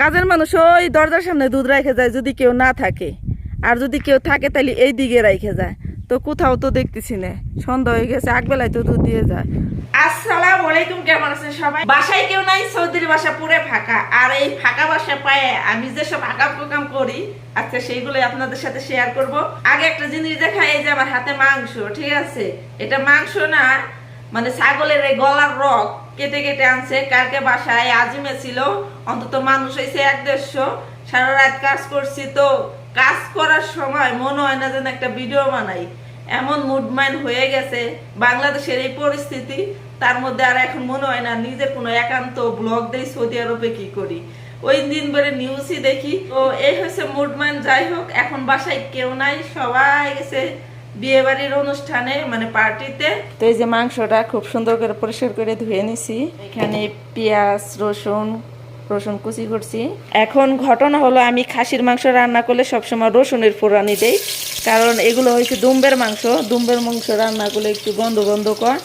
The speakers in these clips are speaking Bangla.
কাজের মানুষ ওই দরজার সামনে দুধ রেখে যায় যদি কেউ না থাকে। আর যদি কেউ থাকে তাহলে এই দিকে রেখে যায়। তো কোথাও তো দেখতেছি না। সন্ধ্যা হয়ে গেছে, আগবেলায় তো দুধ দিয়ে যায়। আসসালামু আলাইকুম, কেমন আছেন সবাই? বাসায় কেউ নাই, সৌদির বাসা পুরে ফাঁকা। আর এই ফাঁকা বাসা পায়ে আমি যেসব আকাম প্রোগ্রাম করি, আজকে সেইগুলো আপনাদের সাথে শেয়ার করব। আগে একটা জিনিস দেখা এই যে আমার হাতে মাংস, ঠিক আছে? এটা মাংস না মানে ছাগলের এই গলার রক কেটে কেটে আনছে। কালকে বাসায় আজিমে ছিল, অন্তত মানুষ হয়েছে এক দেড়শো। সারা রাত কাজ করছি তো, কাজ করার সময় মনে হয় না যেন একটা ভিডিও বানাই। এমন মুভমেন্ট হয়ে গেছে বাংলাদেশের এই পরিস্থিতি। তার মধ্যে আর এখন মনে হয় না নিজের কোনো একান্ত ব্লগ দেই সৌদি আরবে কি করি। ওই দিন ধরে নিউজই দেখি। তো এই হচ্ছে মুভমেন্ট যাই হোক, এখন বাসায় কেউ নাই, সবাই গেছে বিয়ে বাড়ির অনুষ্ঠানে মানে পার্টিতে। তো এই যে মাংসটা খুব সুন্দর করে পরিষ্কার করে ধুয়ে নিছি। এখানে পেঁয়াজ, রসুন রসুন কুচি করছি। এখন ঘটনা হলো আমি খাসির মাংস রান্না করলে সবসময় রসুনের ফোড়ানি দেই। কারণ এগুলো হয়েছে দুম্বের মাংস। দুম্বের মাংস রান্না করলে একটু গন্ধ গন্ধ কর।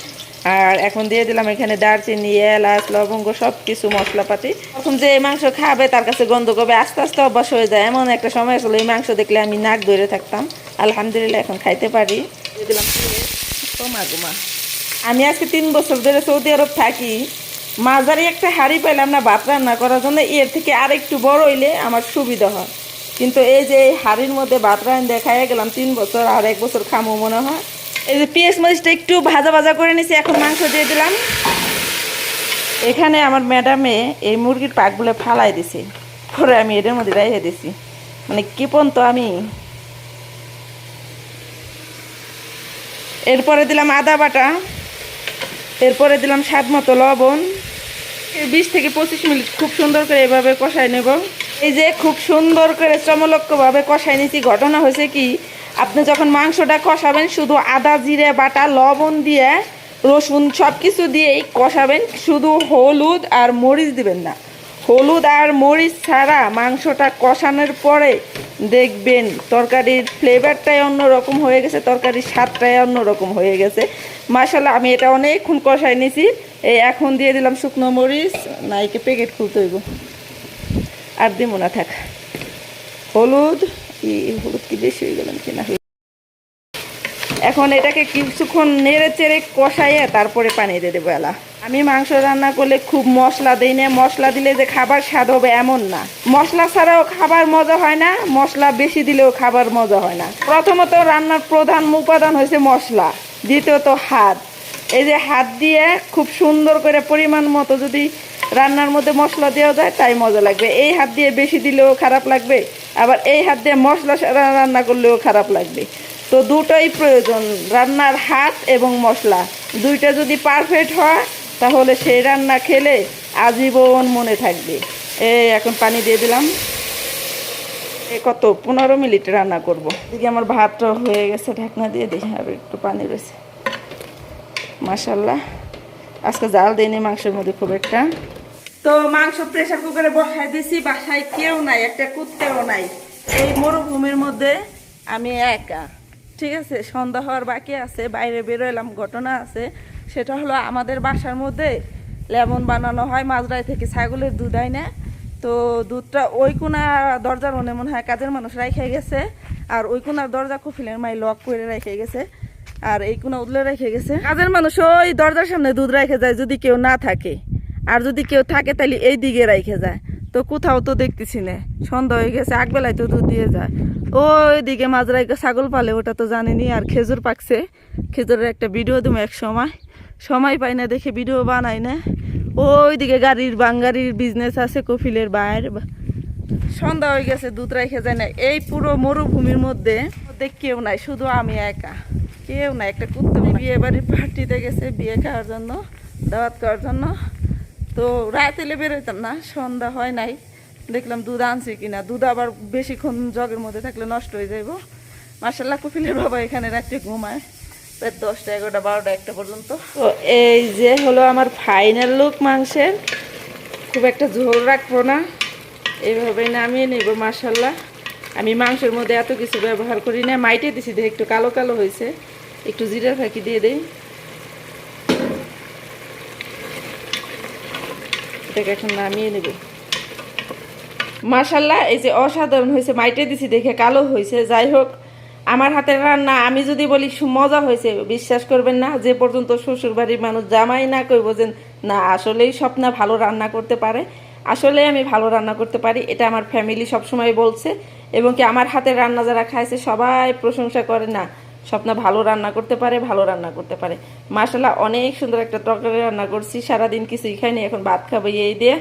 আর এখন দিয়ে দিলাম এখানে দারচিনি, এলাচ, লবঙ্গ সব কিছু মশলাপাতি। এখন যে মাংস খাবে, তার কাছে গন্ধ করবে, আস্তে আস্তে অভ্যাস হয়ে যায়। এমন একটা সময় আসলে এই মাংস দেখলে আমি নাক ধরে থাকতাম। আলহামদুলিল্লাহ, এখন খাইতে পারি। দিয়ে দিলাম। আমি আজকে তিন বছর ধরে সৌদি আরব থাকি। মাঝারি একটা হাঁড়ি পাইলাম না, ভাত রান্না করার জন্য। এর থেকে আর একটু বড় হইলে আমার সুবিধা হয়। কিন্তু এই যে এই হাঁড়ির মধ্যে ভাত রান্না দেখাই গেলাম তিন বছর, আর এক বছর খামো মনে হয়। এই যে পেঁয়াজ মরিচটা একটু ভাজা ভাজা করে নিছি, এখন মাংস দিয়ে দিলাম। এখানে আমার ম্যাডামে এই মুরগির পাকগুলো ফালাই দিছে। পরে আমি এদের মধ্যে রেখে দিছি। মানে কি তো আমি। এরপরে দিলাম আদা বাটা। এরপরে দিলাম স্বাদ মতো লবণ। বিশ থেকে পঁচিশ মিনিট খুব সুন্দর করে এভাবে কষাই নেব। এই যে খুব সুন্দর করে চমলক্যভাবে কষাই নিয়েছি ঘটনা হয়েছে কি আপনি যখন মাংসটা কষাবেন, শুধু আদা, জিরে, বাটা, লবণ দিয়ে, রসুন সব কিছু দিয়েই কষাবেন, শুধু হলুদ আর মরিচ দিবেন না। হলুদ আর মরিচ ছাড়া মাংসটা কষানোর পরে দেখবেন তরকারির ফ্লেভারটাই অন্যরকম হয়ে গেছে, তরকারির স্বাদটাই অন্যরকম হয়ে গেছে। মাসাল্লাহ আমি এটা অনেকক্ষণ কষাই নিয়েছি এই এখন দিয়ে দিলাম শুকনো মরিচ না একে প্যাকেট খুলতে হইব। আর দিব না, থাক। হলুদ ই হলুদ কি বেশি হয়ে গেলাম কিনা এখন এটাকে কিছুক্ষণ নেড়ে চেড়ে কষাইয়ে তারপরে পানি দিয়ে দেবো এলা। আমি মাংস রান্না করলে খুব মশলা দিই না, মশলা দিলে যে খাবার স্বাদ হবে এমন না। মশলা ছাড়াও খাবার মজা হয় না, মশলা বেশি দিলেও খাবার মজা হয় না। প্রথমত রান্নার প্রধান উপাদান হয়েছে মশলা, দ্বিতীয়ত হাত। এই যে হাত দিয়ে খুব সুন্দর করে পরিমাণ মতো যদি রান্নার মধ্যে মশলা দেওয়া যায়, তাই মজা লাগবে। এই হাত দিয়ে বেশি দিলেও খারাপ লাগবে আবার এই হাত দিয়ে মশলা রান্না করলেও খারাপ লাগবে। তো দুটোই প্রয়োজন, রান্নার হাত এবং মশলা। দুইটা যদি পারফেক্ট হয়, তাহলে সেই রান্না খেলে আজীবন মনে থাকবে। এ, এখন পানি দিয়ে দিলাম। এ, কত? পনেরো মিনিট রান্না করব। এদিকে আমার ভাতটা হয়ে গেছে, ঢাকনা দিয়ে দিই আর একটু পানি রয়েছে। মাসাল্লাহ আজকে জাল দিইনি, মাংসের মধ্যে খুব একটা। তো মাংস প্রেসার কুকারে বসাই দিয়েছি বাসায় কেউ নাই, একটা কুত্তেও নাই। এই মরুভূমির মধ্যে আমি একা। ঠিক আছে, সন্ধ্যা হওয়ার বাকি আছে, বাইরে বেরোলাম ঘটনা আছে। সেটা হলো আমাদের বাসার মধ্যে লেমন বানানো হয় মাঝরাই থেকে ছাগলের দুধ আয় না। তো দুধটা ওই কোনা দরজার মনে মনে হয় কাজের মানুষ রেখে গেছে, আর ওই কোনার দরজা কুফিলের মাই লক করে রেখে গেছে, আর এই কোনা উদলে রেখে গেছে। কাজের মানুষ ওই দরজার সামনে দুধ রেখে যায় যদি কেউ না থাকে। আর যদি কেউ থাকে তাহলে এই দিকে রাইখে যায়। তো কোথাও তো দেখতেছি না। সন্ধ্যা হয়ে গেছে, আগবেলায় তো দুধ দিয়ে যায়। ওই দিকে মাঝরাই ছাগল পালে, ওটা তো জানিনি, আর খেজুর পাকছে। খেজুরের একটা ভিডিও দেবো এক সময়। সময় পাই না দেখে ভিডিও বানাই না। ওই দিকে গাড়ির বাঙ্গারির বিজনেস আছে কফিলের বাইর সন্ধ্যা হয়ে গেছে, দুধ রাইখে যায় না। এই পুরো মরুভূমির মধ্যে কেউ নাই, শুধু আমি একা। কেউ নাই। একটা কুত্তে বিয়ে বাড়ির পার্টিতে গেছে, বিয়ে খাওয়ার জন্য, দাওয়াত করার জন্য। তো রাত এলে বেরোতাম না, সন্ধ্যা হয় নাই। দেখলাম দুধ আনছি কিনা, দুধ আবার বেশিক্ষণ জগের মধ্যে থাকলে নষ্ট হয়ে যাইব। মার্শাল্লাহ কপিলের বাবা এখানে রাত্রে ঘুমায়। প্রায় দশটা, এগারোটা, বারোটা, একটা পর্যন্ত। তো এই যে হলো আমার ফাইনাল লুক মাংসের। খুব একটা ঝোল রাখব না। এইভাবে নামিয়ে নেব মার্শাল্লাহ আমি মাংসের মধ্যে এত কিছু ব্যবহার করি না। মাইটে দিছি একটু কালো কালো হয়েছে। একটু জিরা ফাঁকি দিয়ে দেই। এটাকে এখন নামিয়ে নেব। মাশাল্লাহ এই যে অসাধারণ হয়েছে, মাইটে দিছি দেখে, কালো হয়েছে। যাই হোক, আমার হাতের রান্না, আমি যদি বলি মজা হয়েছে, বিশ্বাস করবেন না, যে পর্যন্ত শ্বশুর বাড়ির মানুষ জামাই না কইব যে, না, আসলেই স্বপ্না ভালো রান্না করতে পারে আসলে আমি ভালো রান্না করতে পারি, এটা আমার ফ্যামিলি সবসময় বলছে। এবং কি আমার হাতের রান্না যারা খাইছে, সবাই প্রশংসা করে না। স্বপ্না ভালো রান্না করতে পারে, ভালো রান্না করতে পারে। মাসালা অনেক সুন্দর একটা তরকারি রান্না করছি, সারাদিন কিছুই খাইনি, এখন ভাত খাব, এই দিয়ে।